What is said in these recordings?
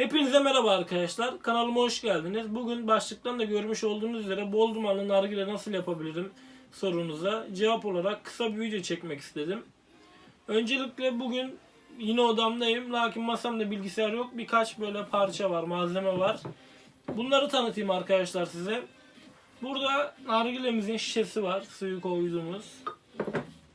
Hepinize merhaba arkadaşlar. Kanalıma hoş geldiniz. Bugün başlıktan da görmüş olduğunuz üzere bol dumanlı nargile nasıl yapabilirim sorunuza cevap olarak kısa bir video çekmek istedim. Öncelikle bugün yine odamdayım. Lakin masamda bilgisayar yok. Birkaç böyle parça var, malzeme var. Bunları tanıtayım arkadaşlar size. Burada nargilemizin şişesi var. Suyu koyduğumuz.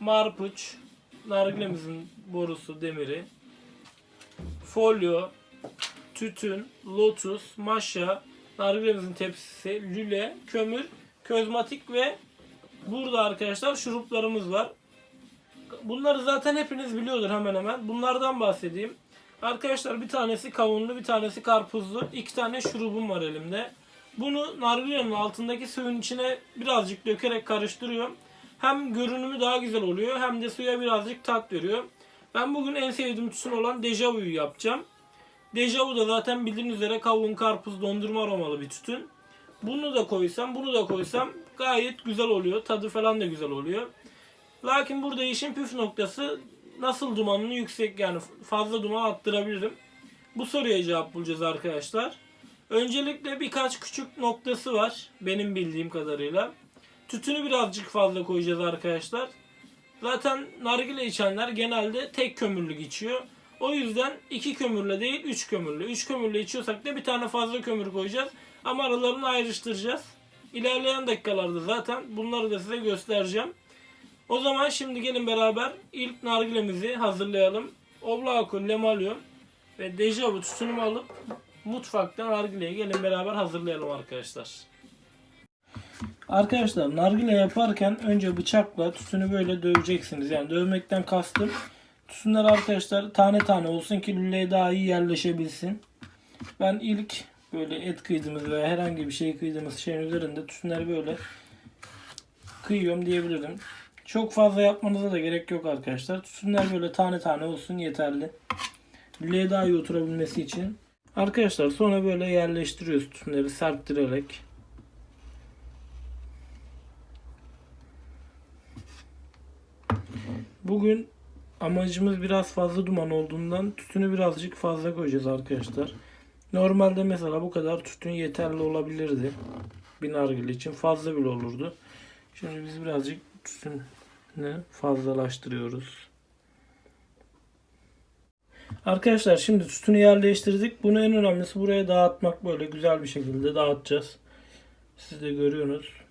Marpuç. Nargilemizin borusu, demiri. Folyo, tütün, lotus, maşa, nargilemizin tepsisi, lüle, kömür, közmatik ve burada arkadaşlar şuruplarımız var. Bunları zaten hepiniz biliyordur hemen hemen. Bunlardan bahsedeyim. Arkadaşlar bir tanesi kavunlu, bir tanesi karpuzlu. iki tane şurubum var elimde. Bunu nargilenin altındaki suyun içine birazcık dökerek karıştırıyorum. Hem görünümü daha güzel oluyor hem de suya birazcık tat veriyor. Ben bugün en sevdiğim tütün olan dejavuyu yapacağım. Dejavu da zaten bildiğiniz üzere kavun, karpuz, dondurma aromalı bir tütün. Bunu da koysam, bunu da koysam gayet güzel oluyor. Tadı falan da güzel oluyor. Lakin burada işin püf noktası nasıl dumanını yüksek yani fazla duman attırabilirim. Bu soruya cevap bulacağız arkadaşlar. Öncelikle birkaç küçük noktası var benim bildiğim kadarıyla. Tütünü birazcık fazla koyacağız arkadaşlar. Zaten nargile içenler genelde tek kömürlük içiyor. O yüzden iki kömürle değil üç kömürle. Üç kömürle içiyorsak da bir tane fazla kömür koyacağız. Ama aralarını ayrıştıracağız. İlerleyen dakikalarda zaten bunları da size göstereceğim. O zaman şimdi gelin beraber ilk nargilemizi hazırlayalım. Oblako, Lemalyon ve Dejavu tütünümü alıp mutfaktan nargileye gelin beraber hazırlayalım arkadaşlar. Arkadaşlar nargile yaparken önce bıçakla tütünü böyle döveceksiniz. Yani dövmekten kastım tütünler arkadaşlar tane tane olsun ki lüleye daha iyi yerleşebilsin. Ben ilk böyle et kıydığımız veya herhangi bir şey kıydığımız şeyin üzerinde tütünleri böyle kıyıyorum diyebilirim. Çok fazla yapmanıza da gerek yok arkadaşlar. Tütünler böyle tane tane olsun yeterli. Lüleye daha iyi oturabilmesi için. Arkadaşlar sonra böyle yerleştiriyoruz tütünleri serptirerek. Bugün amacımız biraz fazla duman olduğundan tütünü birazcık fazla koyacağız arkadaşlar. Normalde mesela bu kadar tütün yeterli olabilirdi. Bir nargile için fazla bile olurdu. Şimdi biz birazcık tütünü fazlalaştırıyoruz. Arkadaşlar şimdi tütünü yerleştirdik. Bunu en önemlisi buraya dağıtmak böyle güzel bir şekilde dağıtacağız. Siz de görüyorsunuz.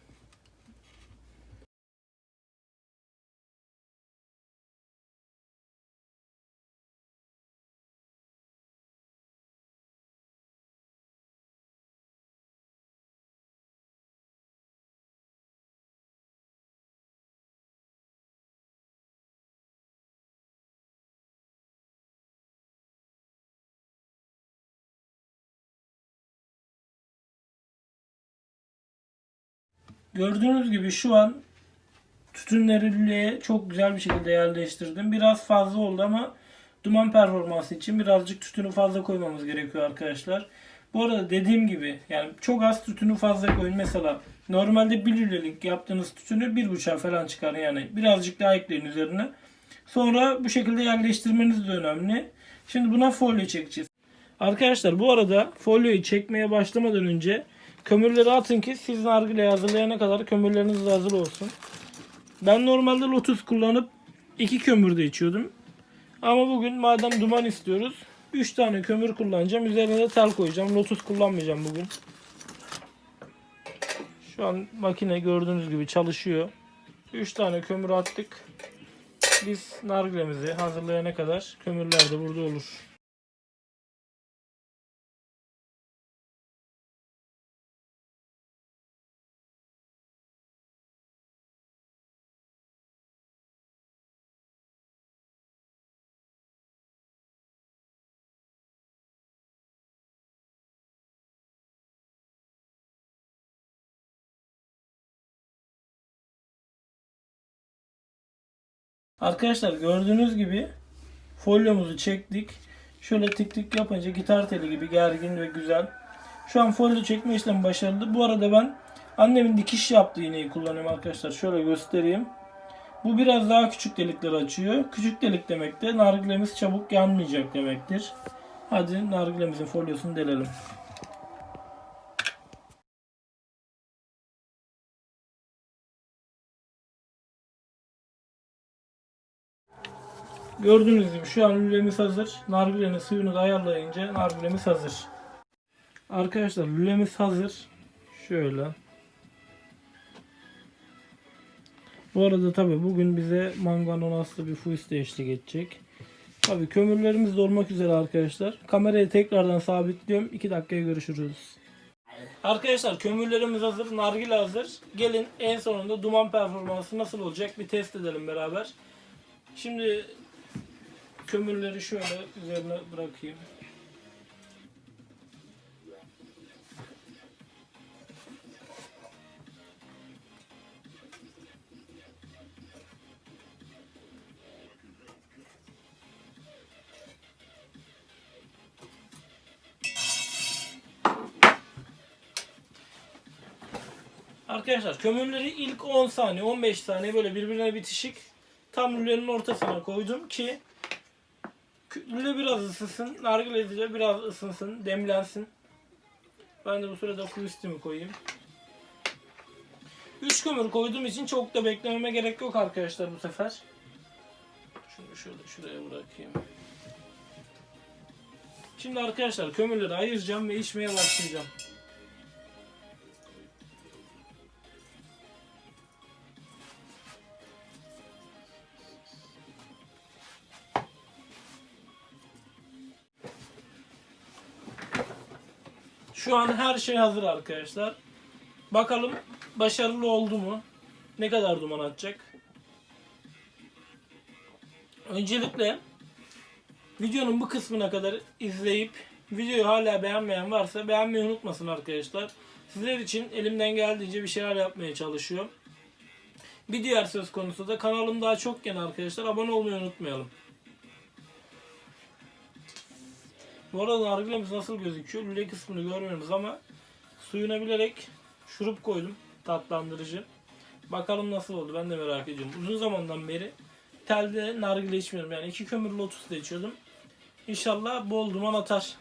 Gördüğünüz gibi şu an tütünleri lüleye çok güzel bir şekilde yerleştirdim. Biraz fazla oldu ama duman performansı için birazcık tütünü fazla koymamız gerekiyor arkadaşlar. Bu arada dediğim gibi yani çok az tütünü fazla koyun. Mesela normalde bir lülelik yaptığınız tütünü bir buçuğa falan çıkar yani. Birazcık daha ekleyin üzerine. Sonra bu şekilde yerleştirmeniz de önemli. Şimdi buna folyo çekeceğiz. Arkadaşlar bu arada folyoyu çekmeye başlamadan önce kömürleri atın ki siz nargileyi hazırlayana kadar kömürleriniz hazır olsun. Ben normalde Lotus kullanıp iki kömür de içiyordum. Ama bugün madem duman istiyoruz 3 tane kömür kullanacağım. Üzerine de tel koyacağım. Lotus kullanmayacağım bugün. Şu an makine gördüğünüz gibi çalışıyor. 3 tane kömür attık. Biz nargilemizi hazırlayana kadar kömürler de burada olur. Arkadaşlar gördüğünüz gibi folyomuzu çektik. Şöyle tık tık yapınca gitar teli gibi gergin ve güzel. Şu an folyo çekme işlemi başarılı. Bu arada ben annemin dikiş yaptığı iğneyi kullanıyorum arkadaşlar. Şöyle göstereyim. Bu biraz daha küçük delikler açıyor. Küçük delik demek de nargilemiz çabuk yanmayacak demektir. Hadi nargilemizin folyosunu delelim. Gördüğünüz gibi şu an lülemiz hazır. Nargilenin suyunu da ayarlayınca nargilemiz hazır. Arkadaşlar lülemiz hazır. Şöyle. Bu arada tabi bugün bize manganonaslı bir fuis de eşlik edecek. Tabi kömürlerimiz de olmak üzere arkadaşlar. Kamerayı tekrardan sabitliyorum. 2 dakikaya görüşürüz. Arkadaşlar kömürlerimiz hazır, nargile hazır. Gelin en sonunda duman performansı nasıl olacak bir test edelim beraber. Şimdi kömürleri şöyle üzerine bırakayım. Arkadaşlar kömürleri ilk 10 saniye 15 saniye böyle birbirine bitişik tam lülenin ortasına koydum ki lüle biraz ısınsın, nargile de biraz ısınsın, demlensin. Ben de bu sırada fuistimi koyayım. 3 kömür koyduğum için çok da beklememe gerek yok arkadaşlar bu sefer. Şunu şöyle şuraya bırakayım. Şimdi arkadaşlar kömürleri ayıracağım ve içmeye başlayacağım. Şu an her şey hazır arkadaşlar. Bakalım başarılı oldu mu? Ne kadar duman atacak? Öncelikle videonun bu kısmına kadar izleyip videoyu hala beğenmeyen varsa beğenmeyi unutmasın arkadaşlar. Sizler için elimden geldiğince bir şeyler yapmaya çalışıyorum. Bir diğer söz konusu da kanalım daha çokken arkadaşlar abone olmayı unutmayalım. Bu arada nargilemiz nasıl gözüküyor? Lüle kısmını görmüyoruz ama suyuna bilerek şurup koydum. Tatlandırıcı. Bakalım nasıl oldu ben de merak ediyorum. Uzun zamandan beri telde nargile içmiyorum. Yani iki kömür lotus da içiyordum. İnşallah bol duman atar.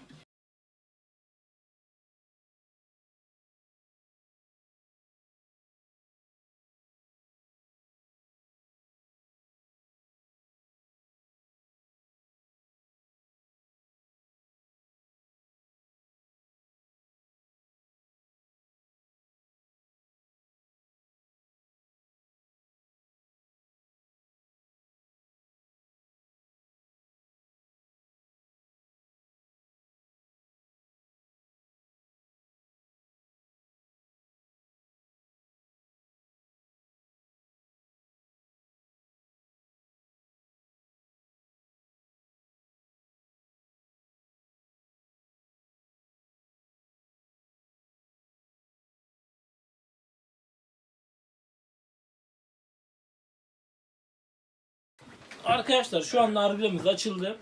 Arkadaşlar şu an nargilemiz açıldı.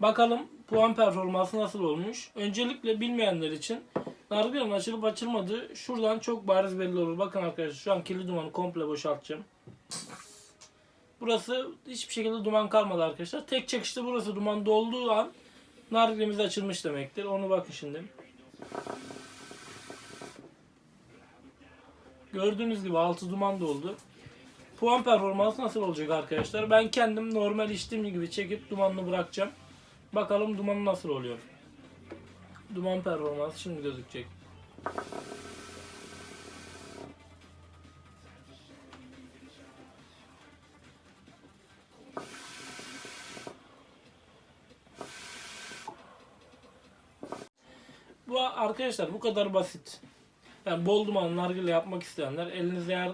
Bakalım puan performansı nasıl olmuş. Öncelikle bilmeyenler için nargilenin açılıp açılmadığı şuradan çok bariz belli olur. Bakın arkadaşlar şu an kirli dumanı komple boşaltacağım. Burası hiçbir şekilde duman kalmadı arkadaşlar. Tek çekişte burası duman dolduğu an nargilemiz açılmış demektir. Onu bakın şimdi. Gördüğünüz gibi altı duman doldu. Puan performansı nasıl olacak arkadaşlar? Ben kendim normal içtiğim gibi çekip dumanını bırakacağım. Bakalım dumanı nasıl oluyor. Duman performansı şimdi gözükecek. Bu arkadaşlar bu kadar basit. Yani bol duman nargile yapmak isteyenler elinizde eğer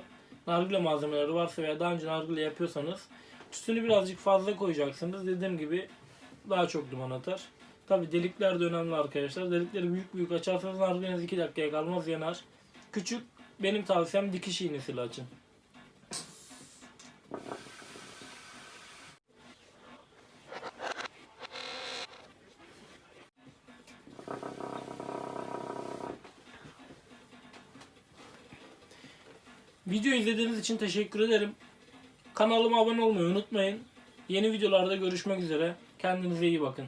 nargile malzemeleri varsa veya daha önce nargile yapıyorsanız tütünü birazcık fazla koyacaksınız. Dediğim gibi daha çok duman atar. Tabi delikler de önemli arkadaşlar. Delikleri büyük büyük açarsanız nargileniz 2 dakikaya kalmaz yanar. Küçük benim tavsiyem dikiş iğnesiyle açın. Video izlediğiniz için teşekkür ederim. Kanalıma abone olmayı unutmayın. Yeni videolarda görüşmek üzere. Kendinize iyi bakın.